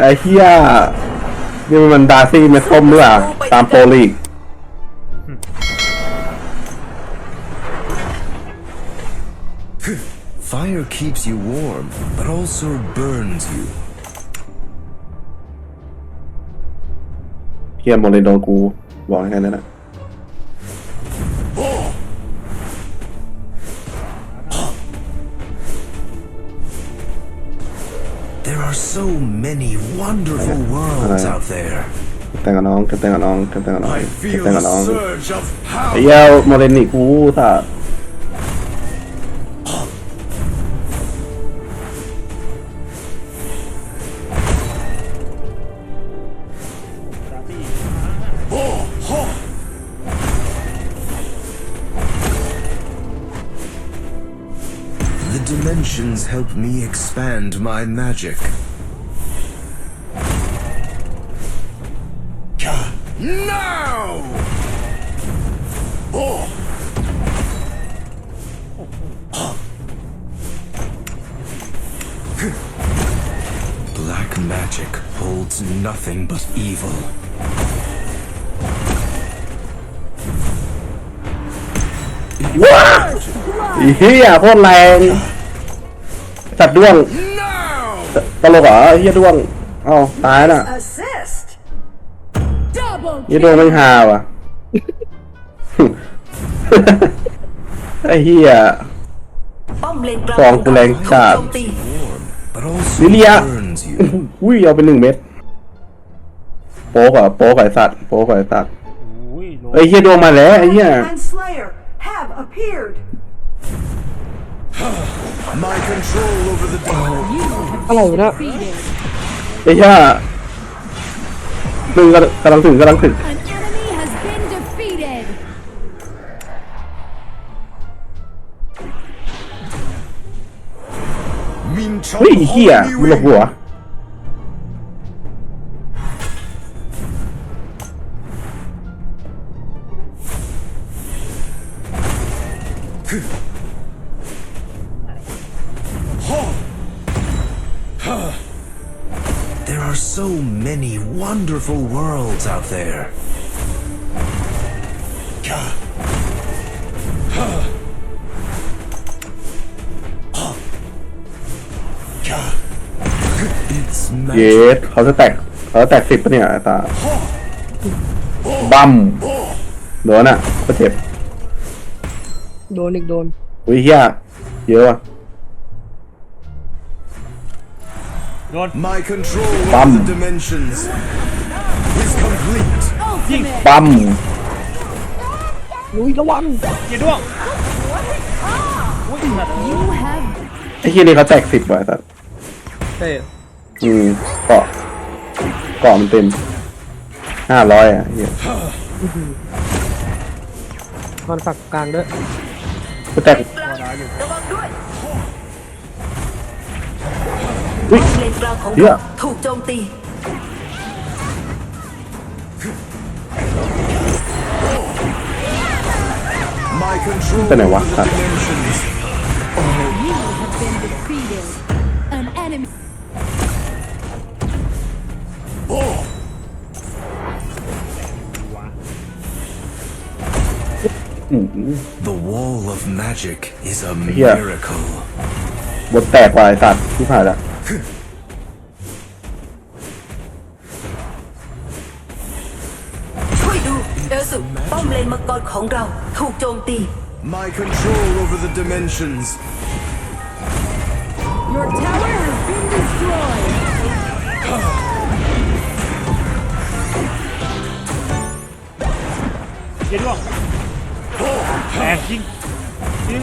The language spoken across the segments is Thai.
ไอ้เฮียนี่มันดาซี่เม็ดส้มือเปล่าตามโปรลีกเฮียโมเลนโดกูบอกแค่นั้นนะ There are so many wonderful worlds out there. Tengo along, tengo along, tengo along, tengo along. Yo, Modern Nick, dimensions help me expand my magic. Now! Oh! Black magic holds nothing but evil. hold on. สัตว์ด้วงตลกเหรอเฮียด้วงเอาตายน่ะเฮียด่โดไม่ฮาว่ะไอ้เฮียปองสองกูแรงจัดโจเลีย u อุ้ยเอาไปหนึ่งเม็ดโป๊กอ่ะโป๊กไอสัตว์โป๊กไอสัตว์ไอ้เฮียดวงมาแล้วไอ้เฮียอะไรวะเนีไอ้เหี้ยึ่งกำงกำลังถึงกำลังถึงเฮ้ยเฮียมันหลบหัวว so many wonderful worlds out there. It's เย m เขาจะแตกเขาจะแตกสิบปะเนี่ยตาบัมโดนอ่ะเขาเจ็บโดนอีกโดนวิเฮียเยอะว่ะโดนมปั๊มลุยระวังเกียร์ด้วงยัวไอ้เียนี่เขาแจกสิบว่ะสัสเฮ้อืมเกาะเกาะมันเต็มห้าร้อยอ่ะเฮียมันฝักกลางด้วยกูแตกัเฮ้ยเดี๋ยวถูกโจมตีแต่ไหนวะครับอ The wall of m บทแตกไปสัตว์ที่ผ่านแล้วช่วยดูเอลสุป้อมเลนมังกรของเราถูกโจมตี My control over the dimensions. Your tower has been destroyed. เย็นว่ะแรงจริงจริง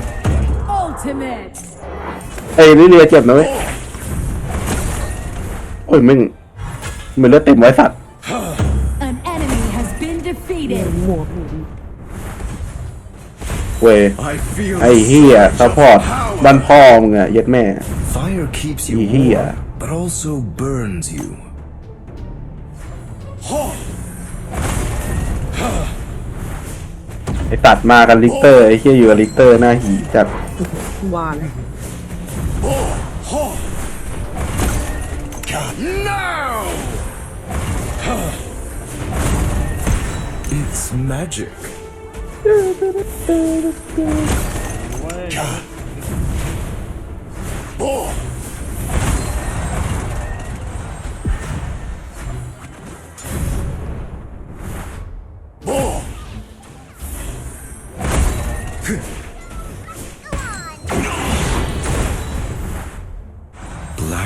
Ultimate. ไอ้ลิเลียเจ็บนะเว้ยอ้ยมึงมึงเลือดเต็มไว้สัตว์เว้ยไอ้เฮียส u ซัพพอร์ตบ้านพ่อมึงอะเย็ดแม่ไอ้เฮียไอ้ตัดมากันลิกเตอร์ไอ้เฮียอยู่กับลิกเตอร์หน้าหีจัดวาน Now! It's magic. Oh!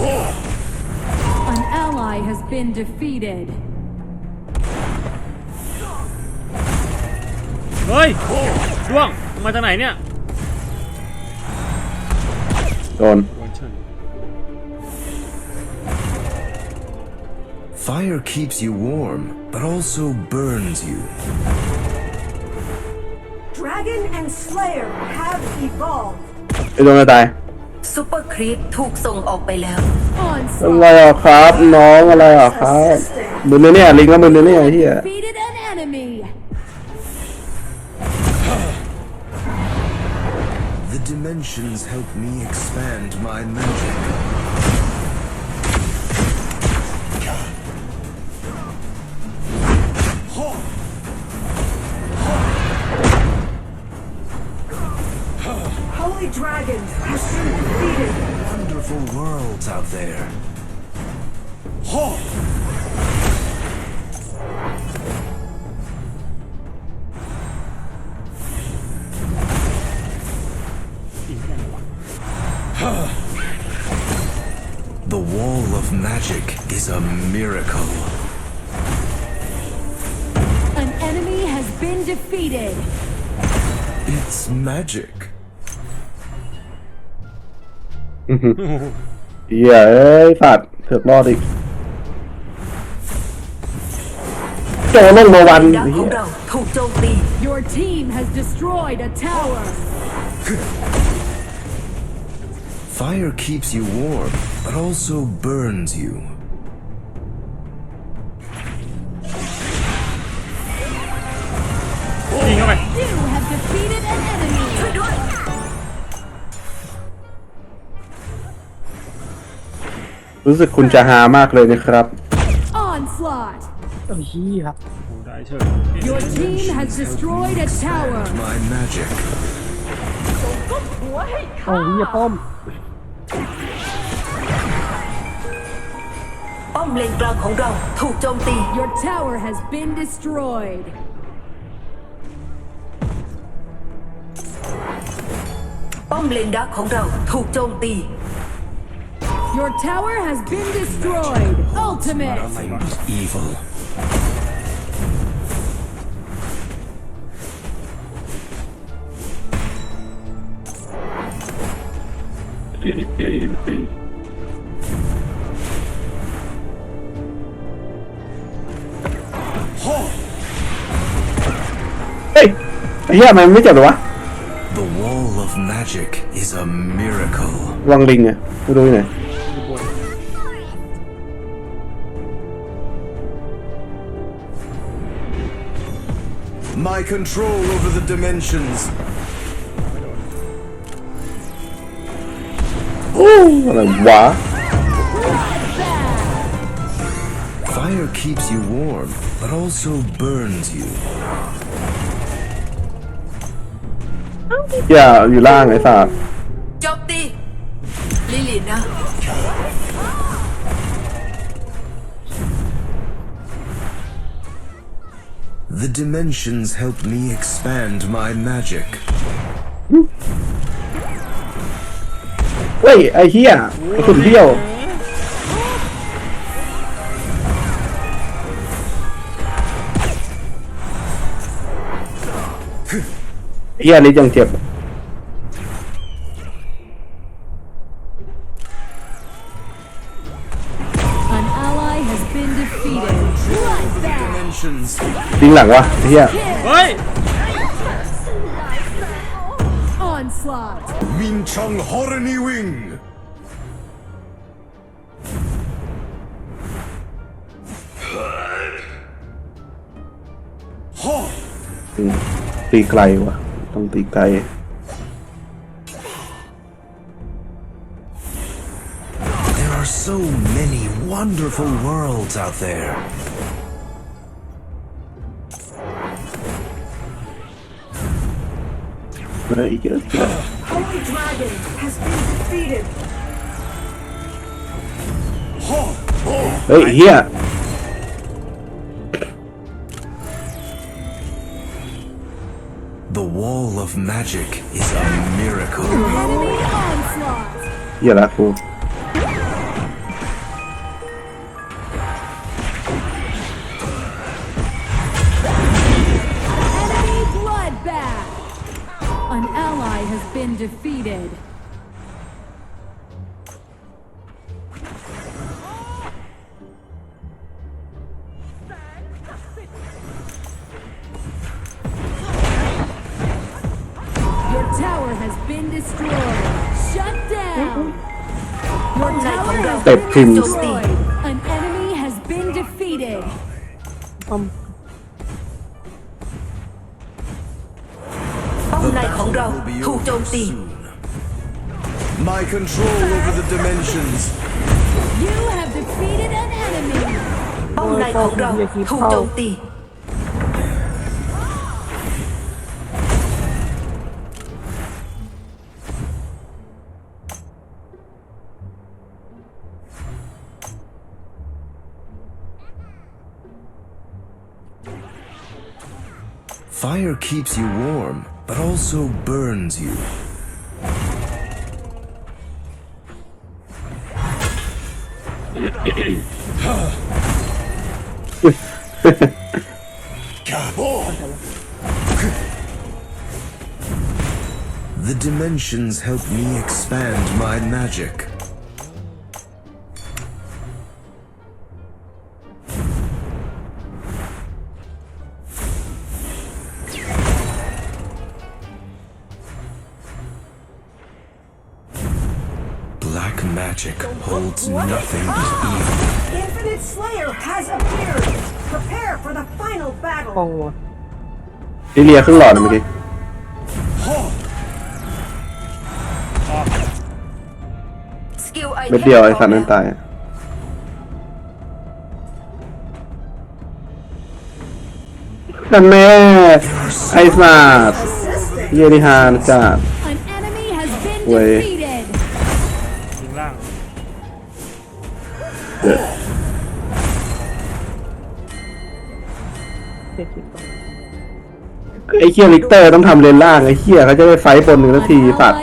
An ally has been defeated. where? โดน Fire keeps you warm, but also burns you. Dragon and Slayer have evolved. die. ซูเปอร์ครีปถูกส่งออกไปแล้ว อะไรอ่ะครับน้องอะไรอ่ะครับมึนเนี่ยลิงก็มึนเนี่ยที่ย Defeated an enemy. The dimensions help me expand my magic. the wall of magic is a miracle. An enemy has been defeated. It's magic. เหี้ยเอ้ยสัตว์เถือกรอดอีกโจเล่นโมวันไอ้เหี้ย Your team has destroyed a tower. Fire keeps you warm, but also burns you. Onslaught! เอ้ยฮี่ครับ Your team has destroyed a tower! My magic. Oh, ป้อมเลนกลางของเราถูกโจมตี Your tower has been destroyed. ป้อมเลนดักของเราถูกโจมตี Your tower has been destroyed. Ultimate. Nothing but evil. The wall of magic is a miracle My control over the dimensions โอ้อะไรวะ Fire keeps you warm, but also burns you. อย่าอยู่ล่างไอ้สาตจบตีลิลินนะ The dimensions help me expand my magic เฮ้ยไอ้เฮียสุดเดียวเฮียนี่ยังเจ็บดิ้งหลังวะไอ้เฮียเฮ้ย Onslaught. Min Chang Horny Wing. ตีตีไกลวะต้องตีไกลโอ้ so many wonderful worlds out there. There you go. Holy dragon has been defeated. Wait, yeah. The wall of magic is a miracle. Yeah, that's cool. defeated. Your tower has been destroyed. Shut down. Mm-hmm. Your tower has been destroyed. Congratulations! You have defeated an enemy! ป้อมในของเราถูกโจมตี oh, Fire keeps you warm, but also burns you. the dimensions help me expand my magic. magic holds what? nothing ah! but evil. Infinite Slayer has appeared. Prepare for the final battle. ห้องวะลิเลียครึ่งหลอดนะเมื่อกี้ Skill เม็ดเดียวไอ้สัตว์นั่นตายอะนั่นแม่ไอ้สัตว์ Assistant. เยริฮานจัด An Wait. ไอ้เคียลิกเตอร์ ต้องทำเลนล่างไอ้เคียเขาจะได้ไฟบนหนึ่งนาทีสัตว์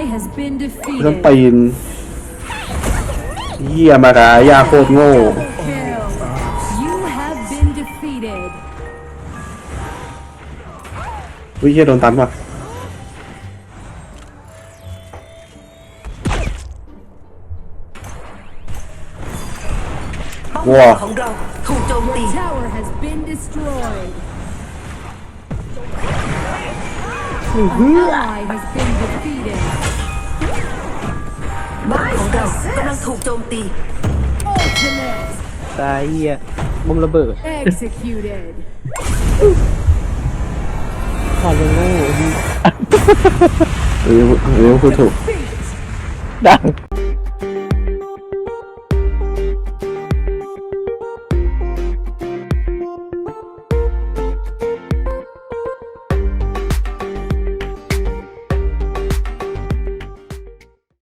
ต้องปีนเยียมากายาโคตรโง่วิเชียโดนตันป่ะกลัวงถูกโจมตี t o w บ้านของเรากำลังถูกโจมตีตายเหี้ยบมระเบิด executed. ขอดลงโง่เรอเออพูดถูกดัง